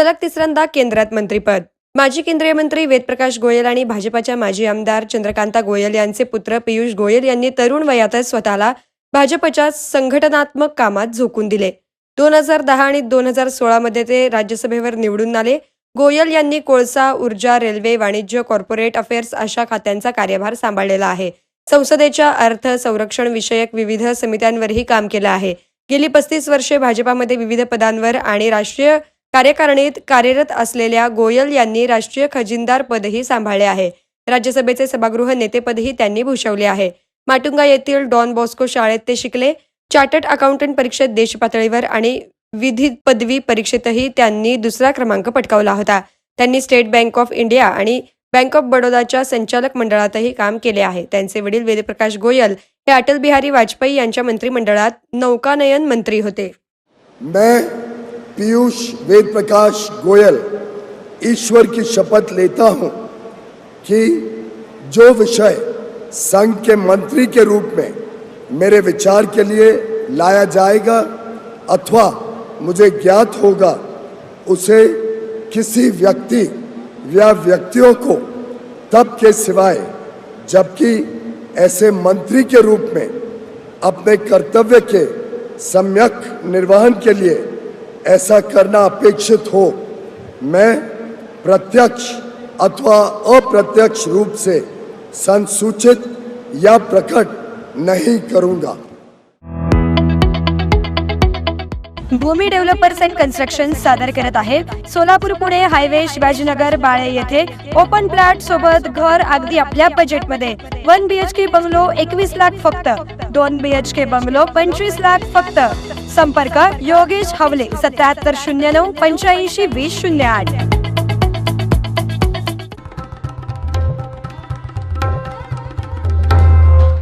सलग तिसऱ्यांदा केंद्रात मंत्रीपद. माजी केंद्रीय मंत्री वेदप्रकाश गोयल आणि भाजपाच्या माजी आमदार चंद्रकांता गोयल यांचे पुत्र पियुष गोयल यांनी तरुण वयातच स्वतःला भाजपच्या संघटनात्मक कामात झोकून दिले. दोन हजार दहा आणि दोन हजार सोळामध्ये ते राज्यसभेवर निवडून आले. गोयल यांनी कोळसा ऊर्जा रेल्वे वाणिज्य कॉर्पोरेट अफेअर्स अशा खात्यांचा कार्यभार सांभाळलेला आहे. संसदेच्या अर्थ संरक्षण विषयक विविध समित्यांवरही काम केलं आहे. गेली पस्तीस वर्षे भाजपामध्ये विविध पदांवर आणि राष्ट्रीय कार्यकारिणीत कार्यरत असलेल्या गोयल यांनी राष्ट्रीय खजिनदार पदही सांभाळले आहे. राज्यसभेचे सभागृह नेतेपदही त्यांनी भूषवले आहे. माटुंगा येथील डॉन बॉस्को शाळेत ते शिकले. चार्टर्ड अकाउंटंट परीक्षेत देशपातळीवर आणि विधी पदवी परीक्षेतही त्यांनी दुसरा क्रमांक पटकावला होता. त्यांनी स्टेट बँक ऑफ इंडिया आणि बँक ऑफ बडोदाच्या संचालक मंडळातही काम केले आहे. त्यांचे वडील वेदप्रकाश गोयल हे अटल बिहारी वाजपेयी यांच्या मंत्रिमंडळात नौकानयन मंत्री होते. मैं पीयूष वेद प्रकाश गोयल, ईश्वर की शपथ लेता हूँ कि जो विषय संघ के मंत्री के रूप में मेरे विचार के लिए लाया जाएगा अथवा मुझे ज्ञात होगा, उसे किसी व्यक्ति या व्यक्तियों को तब के सिवाय, जबकि ऐसे मंत्री के रूप में अपने कर्तव्य के सम्यक निर्वहन के लिए ऐसा करना अपेक्षित हो। मैं प्रत्यक्ष अथवा अप्रत्यक्ष रूप से संसूचित या प्रकट नहीं करूंगा। भूमी डेव्हलपर्स अँड कन्स्ट्रक्शन सादर करत आहे सोलापूर पुणे हायवे शिवाजीनगर बाळे येथे ओपन प्लॅट सोबत घर अगदी आपल्या बजेटमध्ये one B H K bungalow एकवीस लाख फक्त. दोन बी एच के बंगलो पंचवीस लाख फक्त. संपर्क योगेश हवले सत्याहत्तर शून्य नऊ पंच्याऐंशी वीस शून्य आठ.